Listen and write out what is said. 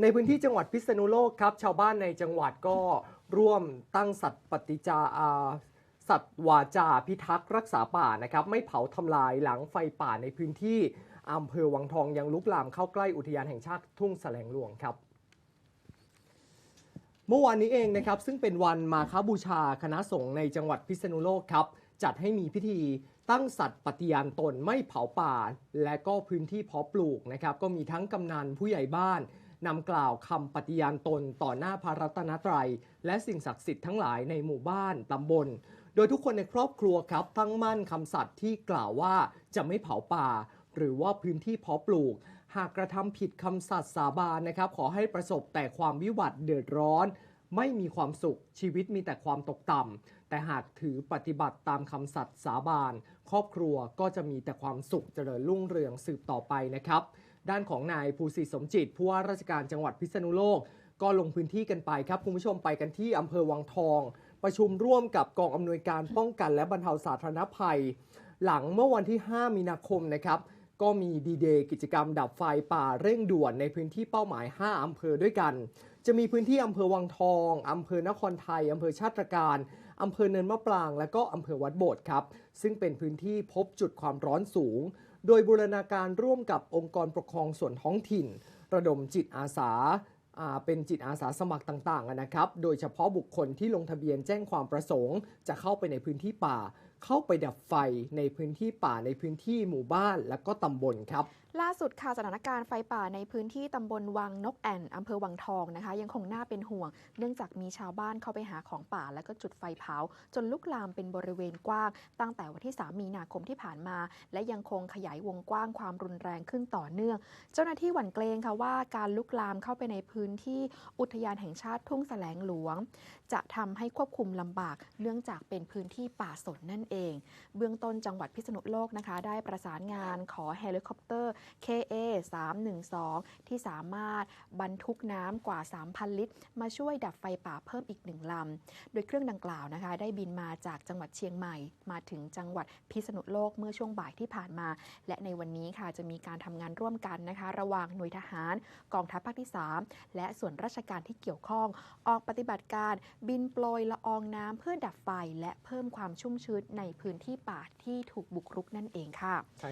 ในพื้นที่จังหวัดพิษณุโลกครับ ชาวบ้านในจังหวัดก็ร่วมตั้งสัตว์ปฏิจาอาสัตว์วาจาพิทักษ์รักษาป่านะครับ ไม่เผาทำลายหลังไฟป่าในพื้นที่อำเภอวังทองยังลุกลามเข้าใกล้อุทยานแห่งชาติทุ่งแสลงหลวงครับ เมื่อวานนี้เองนะครับซึ่งเป็นวันมาคบูชาคณะสงฆ์ในจังหวัดพิษณุโลกครับจัดให้มีพิธีตั้งสัตว์ปฏิญาณตนไม่เผาป่า และก็พื้นที่เพาะปลูกนะครับ ก็มีทั้งกำนันผู้ใหญ่บ้าน นำกล่าวคำปฏิญาณตนต่อหน้าพระรัตนตรัย และสิ่งศักดิ์สิทธิ์ทั้งหลายในหมู่บ้านตำบล โดยทุกคนในครอบครัวครับตั้งมั่นคำสัตย์ที่กล่าวว่าจะไม่เผาป่า หรือว่าพื้นที่เพาะปลูก หากกระทำผิดคำสัตย์สาบานนะครับ ขอให้ประสบแต่ความวิบัติเดือดร้อน ไม่มีความสุขชีวิตมีแต่ความตกต่ำแต่หากถือปฏิบัติตามคำสัตย์สาบาน ครอบครัวก็จะมีแต่ความสุขเจริญรุ่งเรืองสืบต่อไปนะครับ ด้านของนายภูสิสมจิตผู้ว่าราชการจังหวัดพิษณุโลก ก็ลงพื้นที่กันไปครับคุณผู้ชมไปกันที่อำเภอวังทอง ประชุมร่วมกับกองอำนวยการป้องกันและบรรเทาสาธารณภัย หลังเมื่อวันที่ 5 มีนาคมนะครับก็มีดีเดย์กิจกรรมดับไฟป่าเร่งด่วนในพื้นที่เป้าหมาย 5 อำเภอด้วยกัน จะมีพื้นที่อำเภอวังทอง อำเภอนครไทย อำเภอชาติการ อำเภอเนินมะปราง และก็อำเภอวัดโบดครับ ซึ่งเป็นพื้นที่พบจุดความร้อนสูง โดยบูรณาการร่วมกับองค์กรปกครองส่วนท้องถิ่น ระดมจิตอาสาเป็นจิตอาสาสมัครต่างๆนะครับ โดยเฉพาะบุคคลที่ลงทะเบียนแจ้งความประสงค์ จะเข้าไปในพื้นที่ป่าเข้าไปดับไฟในพื้นที่ป่าในพื้นที่หมู่บ้านและก็ตำบลครับ ล่าสุดค่ะสถานการณ์ไฟป่าในพื้นที่ตำบลวังนกแอ่นอำเภอวังทองนะคะ ยังคงน่าเป็นห่วง เนื่องจากมีชาวบ้านเข้าไปหาของป่า แล้วก็จุดไฟเผา จนลุกลามเป็นบริเวณกว้าง ตั้งแต่วันที่ 3 มีนาคมที่ผ่านมา และยังคงขยายวงกว้างความรุนแรงขึ้นต่อเนื่อง เจ้าหน้าที่หวั่นเกรงค่ะว่าการลุกลามเข้าไปในพื้นที่อุทยานแห่งชาติทุ่งแสลงหลวง จะทำให้ควบคุมลำบาก เนื่องจากเป็นพื้นที่ป่าสนนั่นเอง เบื้องต้นจังหวัดพิษณุโลกนะคะ ได้ประสานงานขอเฮลิคอปเตอร์ KA 312 ที่สามารถบรรทุกน้ำกว่า 3,000 ลิตร มาช่วยดับไฟป่าเพิ่มอีกหนึ่งลำ โดยเครื่องดังกล่าวนะคะ ได้บินมาจากจังหวัดเชียงใหม่ มาถึงจังหวัดพิษณุโลกเมื่อช่วงบ่ายที่ผ่านมา และในวันนี้ค่ะจะมีการทำงานร่วมกันนะคะ ระหว่างหน่วยทหาร กองทัพภาคที่ 3 และส่วนราชการที่เกี่ยวข้อง ออกปฏิบัติการบินโปรยละอองน้ำเพื่อดับไฟและเพิ่มความชุ่มชื้นในพื้นที่ป่าที่ถูกบุกรุกนั่นเองค่ะใช่